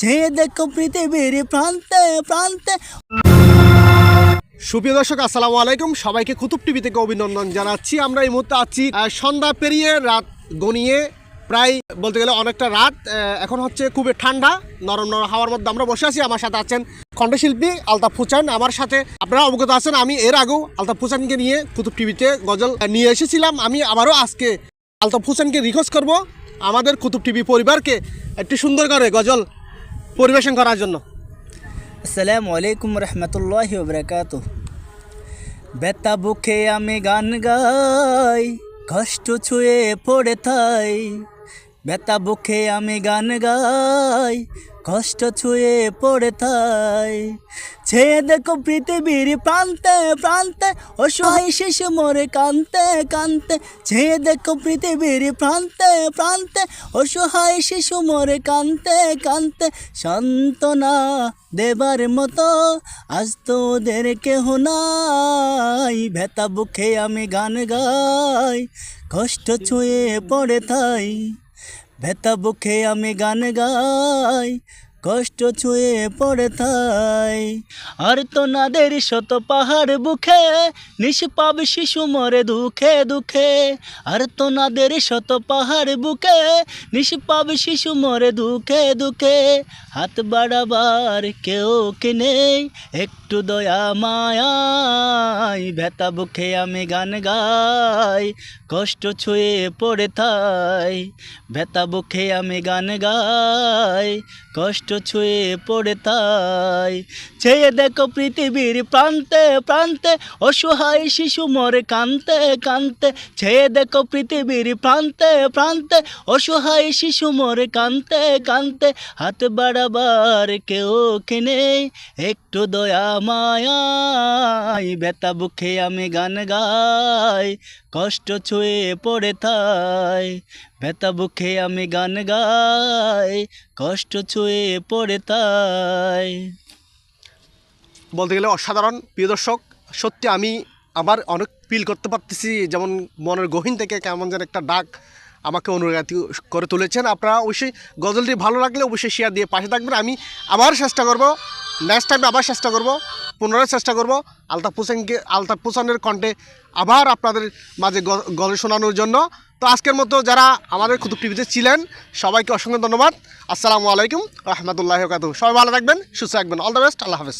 চেয়ে দেখো পৃথিবীর প্রান্তে প্রান্তে। সুপ্রিয় দর্শক, আসসালামু আলাইকুম। সবাইকে কুতুব টিভি থেকে অভিনন্দন জানাচ্ছি। আমরা এই মুহূর্তে আছি সন্ধ্যা পেরিয়ে রাত গনিয়ে, প্রায় বলতে গেলে অনেকটা রাত এখন হচ্ছে খুবই ঠান্ডা, নরম নরম হাওয়ার মধ্যে আমরা বসে আছি। আমার সাথে আছেন কণ্ঠশিল্পী আলতাফ ফুচান আমার সাথে আপনারা অবগত আছেন, আমি এর আগেও আলতাফ ফুচানকে নিয়ে কুতুব টিভিতে গজল নিয়ে এসেছিলাম। আমি আবারও আজকে আলতাফ ফুচানকে রিকোয়েস্ট করব, আমাদের কুতুব টিভি পরিবারকে একটি সুন্দর করে গজল পরিবেশন করার জন্য। আসসালামু আলাইকুম রহমতুল্লাহ বরকাত বেতা বুকে আমি গান গাই, কষ্ট ছুঁয়ে পড়ে থাই। বেতা বুকে আমি গান গাই, কষ্ট ছুঁয়ে পড়ে থাই। ছেয়ে দেখো পৃথিবীর প্রান্তে প্রান্তে, অসহায় শিশু মরে কান্তে কান্তে ছেয়ে দেখো পৃথিবীর প্রান্তে প্রান্তে, অসহায় শিশু মরে কান্তে কান্তে সান্ত্বনা দেবার মতো আজ তো ওদের কেহ নাই। ভেতা বুকে আমি গান গাই, কষ্ট ছুঁয়ে পড়ে থাই। ভেতা বুকে আমি গান গাই কষ্ট ছুঁয়ে পড়ে থাই। আর তো নাদের শত পাহাড় বুকে, নিষ্পাপ শিশু মরে দুঃখে দুঃখে। আর তো নাদের শত পাহাড় বুকে, নিষ্পাপ শিশু মরে দুঃখে দুঃখে। হাত বাড়াবার কেউ কি নেই, একটু দয়া মায়াই। ভেতা বুকে আমি গান গাই, কষ্ট ছুঁয়ে পড়ে থাই। ভেতা বুকে আমি গান গাই, কষ্ট ছুঁয়ে পড়ে তাই। চেয়ে দেখো পৃথিবীর প্রান্তে প্রান্তে অসহায় শিশু মরে কানতে কানতে চেয়ে দেখো পৃথিবীর প্রান্তে প্রান্তে অসহায় শিশু মরে কানতে কানতে হাত বাড়াবার কেউ নেই? একটু দয়া মায়াই বেতা বুকে আমি গান গাই। কষ্ট ছুঁয়ে পড়ে থাই বেতা বুকে আমি গান গাই, কষ্ট ছুঁয়ে পড়ে তাই। বলতে গেলে অসাধারণ, প্রিয় দর্শক, সত্যি আমি আমার অনেক ফিল করতে পারতেছি, যেমন মনের গহীন থেকে কেমন যেন একটা ডাক আমাকে অনুরাগী করে তুলেছেন। আপনারা অবশ্যই গজলটি ভালো লাগলে অবশ্যই শেয়ার দিয়ে পাশে থাকবেন। আমি আবার চেষ্টা করব নেক্সট টাইমে আবার চেষ্টা করব, পুনরায় চেষ্টা করব আলতাফ হোসেনকে, আলতাফ হোসেনের কণ্ঠে আবার আপনাদের মাঝে গজল শোনানোর জন্য। তো আজকের মতো যারা আমাদের কুতুব টিভিতে ছিলেন, সবাইকে অসংখ্য ধন্যবাদ। আসসালামু আলাইকুম রহমতুল্লাহ কাতু সবাই ভালো থাকবেন, সুস্থ থাকবেন। অল দ্য বেস্ট আল্লাহ হাফেজ।